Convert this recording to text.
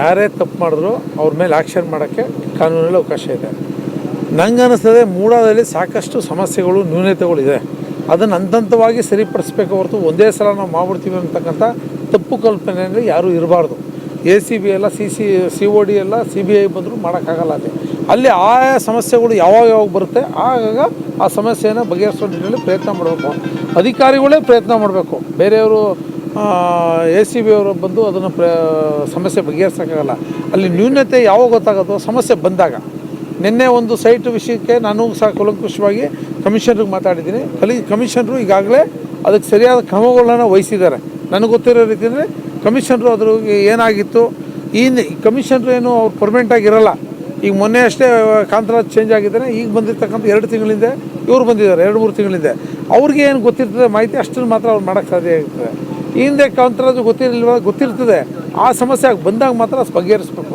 ಯಾರೇ ತಪ್ಪು ಮಾಡಿದ್ರು ಅವ್ರ ಮೇಲೆ ಆ್ಯಕ್ಷನ್ ಮಾಡೋಕ್ಕೆ ಕಾನೂನಲ್ಲಿ ಅವಕಾಶ ಇದೆ. ನಂಗೆ ಅನ್ನಿಸ್ತದೆ ಮೂಡಾದಲ್ಲಿ ಸಾಕಷ್ಟು ಸಮಸ್ಯೆಗಳು, ನ್ಯೂನತೆಗಳಿದೆ. ಅದನ್ನು ಹಂತವಾಗಿ ಸರಿಪಡಿಸ್ಬೇಕು ಹೊರತು ಒಂದೇ ಸಲ ನಾವು ಮಾಡ್ಬಿಡ್ತೀವಿ ಅಂತಕ್ಕಂಥ ತಪ್ಪು ಕಲ್ಪನೆಯಲ್ಲಿ ಯಾರೂ ಇರಬಾರ್ದು. ಎ ಸಿ ಬಿ ಎಲ್ಲ C C C O D ಎಲ್ಲ ಸಿ ಬಿ ಐ ಬಂದರೂ ಮಾಡೋಕ್ಕಾಗಲ್ಲ ಅಲ್ಲಿ. ಅಲ್ಲಿ ಆಯಾ ಸಮಸ್ಯೆಗಳು ಯಾವಾಗ ಯಾವಾಗ ಬರುತ್ತೆ, ಆಗಾಗ ಆ ಸಮಸ್ಯೆಯನ್ನು ಬಗೆಹರಿಸೋ ನಿಟ್ಟಿನಲ್ಲಿ ಪ್ರಯತ್ನ ಮಾಡಬೇಕು. ಅಧಿಕಾರಿಗಳೇ ಪ್ರಯತ್ನ ಮಾಡಬೇಕು. ಬೇರೆಯವರು ಎ ಸಿ ಬಿ ಅವರು ಬಂದು ಅದನ್ನು ಪ್ರ, ಸಮಸ್ಯೆ ಬಗೆಹರಿಸೋಕ್ಕಾಗಲ್ಲ. ಅಲ್ಲಿ ನ್ಯೂನತೆ ಯಾವಾಗ ಗೊತ್ತಾಗುತ್ತೋ ಸಮಸ್ಯೆ ಬಂದಾಗ. ನಿನ್ನೆ ಒಂದು ಸೈಟ್ ವಿಷಯಕ್ಕೆ ನಾನು ಸಹ ಕುಲಂಕುಷವಾಗಿ ಕಮಿಷನರ್ಗೆ ಮಾತಾಡಿದ್ದೀನಿ. ಕಲಿ, ಕಮಿಷನರು ಈಗಾಗಲೇ ಅದಕ್ಕೆ ಸರಿಯಾದ ಕ್ರಮಗಳನ್ನ ವಹಿಸಿದ್ದಾರೆ. ನನಗೆ ಗೊತ್ತಿರೋ ರೀತಿಯಲ್ಲಿ ಕಮಿಷನರು ಅದ್ರ ಏನಾಗಿತ್ತು, ಈ ಕಮಿಷನರು ಏನು ಅವ್ರು ಪರ್ಮನೆಂಟಾಗಿ ಆಗಿರೋಲ್ಲ. ಈಗ ಮೊನ್ನೆ ಅಷ್ಟೇ ಕಾಂತರಾಜ್ ಚೇಂಜ್ ಆಗಿದ್ದಾರೆ ಈಗ ಬಂದಿರ್ತಕ್ಕಂಥ ಎರಡು ತಿಂಗಳಿಂದ ಇವ್ರು ಬಂದಿದ್ದಾರೆ, ಎರಡು ಮೂರು ತಿಂಗಳಿಂದ. ಅವ್ರಿಗೆ ಏನು ಗೊತ್ತಿರ್ತದೆ ಮಾಹಿತಿ ಅಷ್ಟನ್ನು ಮಾತ್ರ ಅವ್ರು ಮಾಡೋಕ್ಕೆ ಸಾಧ್ಯ ಆಗಿರ್ತದೆ ಈ ಹಿಂದೆ ಕಾಂತರಾಜು ಗೊತ್ತಿರಲಿಲ್ವ? ಗೊತ್ತಿರ್ತದೆ. ಆ ಸಮಸ್ಯೆ ಬಂದಾಗ ಮಾತ್ರ ಬಗೆಹರಿಸ್ಬೇಕು